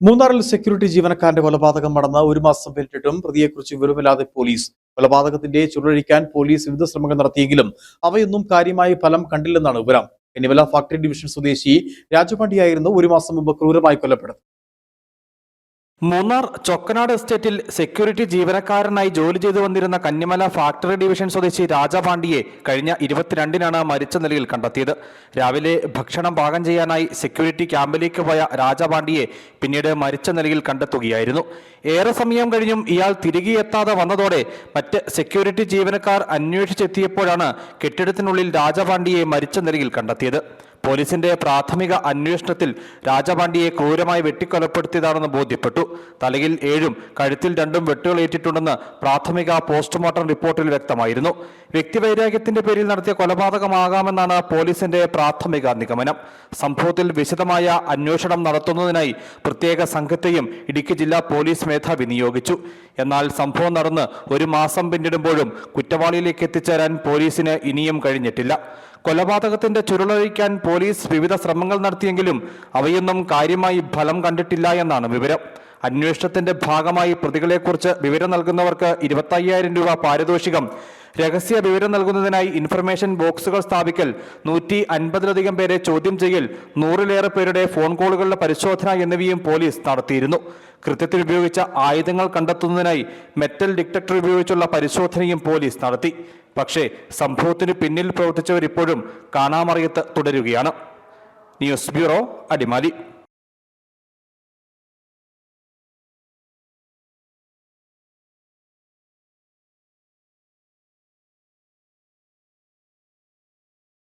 മൂന്നാറിൽ സെക്യൂരിറ്റി ജീവനക്കാരന്റെ കൊലപാതകം നടന്ന ഒരു മാസം പിന്നിട്ടിട്ടും പ്രതിയെക്കുറിച്ച് വിവരമില്ലാതെ പോലീസ് കൊലപാതകത്തിന്റെ ചുരുളഴിക്കാൻ പോലീസ് വിവിധ ശ്രമങ്ങൾ നടത്തിയെങ്കിലും അവയൊന്നും കാര്യമായി ഫലം കണ്ടില്ലെന്നാണ് വിവരം. എന്നിവല ഫാക്ടറി ഡിവിഷൻ സ്വദേശി രാജപാണ്ഡിയായിരുന്നു ഒരു മാസം മുമ്പ് ക്രൂരമായി കൊല്ലപ്പെട്ടത് മൂന്നാർ ചൊക്കനാട് എസ്റ്റേറ്റിൽ സെക്യൂരിറ്റി ജീവനക്കാരനായി ജോലി ചെയ്തു വന്നിരുന്ന കന്നിമല ഫാക്ടറി ഡിവിഷൻ സ്വദേശി രാജപാണ്ഡിയെ കഴിഞ്ഞ ഇരുപത്തിരണ്ടിനാണ് മരിച്ച നിലയിൽ കണ്ടെത്തിയത്. രാവിലെ ഭക്ഷണം പാകം ചെയ്യാനായി സെക്യൂരിറ്റി ക്യാമ്പിലേക്ക് പോയ രാജപാണ്ഡിയെ പിന്നീട് മരിച്ച നിലയിൽ കണ്ടെത്തുകയായിരുന്നു. ഏറെ സമയം കഴിഞ്ഞും ഇയാൾ തിരികെ എത്താതെ വന്നതോടെ മറ്റ് സെക്യൂരിറ്റി ജീവനക്കാർ അന്വേഷിച്ചെത്തിയപ്പോഴാണ് കെട്ടിടത്തിനുള്ളിൽ രാജപാണ്ഡിയെ മരിച്ച നിലയിൽ കണ്ടെത്തിയത്. പോലീസിന്റെ പ്രാഥമിക അന്വേഷണത്തിൽ രാജപാണ്ഡിയെ ക്രൂരമായി വെട്ടിക്കൊലപ്പെടുത്തിയതാണെന്ന് ബോധ്യപ്പെട്ടു. തലയിൽ ഏഴും കഴുത്തിൽ രണ്ടും വെട്ടുകളേറ്റിട്ടുണ്ടെന്ന് പ്രാഥമിക പോസ്റ്റ്മോർട്ടം റിപ്പോർട്ടിൽ വ്യക്തമായിരുന്നു. വ്യക്തിവൈരാഗ്യത്തിന്റെ പേരിൽ നടത്തിയ കൊലപാതകമാകാമെന്നാണ് പോലീസിന്റെ പ്രാഥമിക നിഗമനം. സംഭവത്തിൽ വിശദമായ അന്വേഷണം നടത്തുന്നതിനായി പ്രത്യേക സംഘത്തെയും ഇടുക്കി ജില്ലാ പോലീസ് മേധാവി നിയോഗിച്ചു. എന്നാൽ സംഭവം നടന്ന് ഒരു മാസം പിന്നിടുമ്പോഴും കുറ്റവാളിയിലേക്ക് എത്തിച്ചേരാൻ പോലീസിന് ഇനിയും കഴിഞ്ഞിട്ടില്ല. കൊലപാതകത്തിന്റെ ചുരുളഴിക്കാൻ പോലീസ് വിവിധ ശ്രമങ്ങൾ നടത്തിയെങ്കിലും അവയൊന്നും കാര്യമായി ഫലം കണ്ടിട്ടില്ല എന്നാണ് വിവരം. അന്വേഷണത്തിന്റെ ഭാഗമായി പ്രതികളെക്കുറിച്ച് വിവരം നൽകുന്നവർക്ക് ഇരുപത്തയ്യായിരം രൂപ പാരിതോഷികം രഹസ്യ വിവരം നൽകുന്നതിനായി ഇൻഫർമേഷൻ ബോക്സുകൾ സ്ഥാപിക്കൽ നൂറ്റി അൻപതിലധികം പേരെ ചോദ്യം ചെയ്യൽ നൂറിലേറെ പേരുടെ ഫോൺ കോളുകളുടെ പരിശോധന എന്നിവയും പോലീസ് നടത്തിയിരുന്നു. കൃത്യത്തിൽ ഉപയോഗിച്ച ആയുധങ്ങൾ കണ്ടെത്തുന്നതിനായി മെറ്റൽ ഡിറ്റക്ടർ ഉപയോഗിച്ചുള്ള പരിശോധനയും പോലീസ് നടത്തി. പക്ഷേ സംഭവത്തിന് പിന്നിൽ പ്രവർത്തിച്ചവരിപ്പോഴും കാണാമറിയത്ത് തുടരുകയാണ്. News bureau Adimali.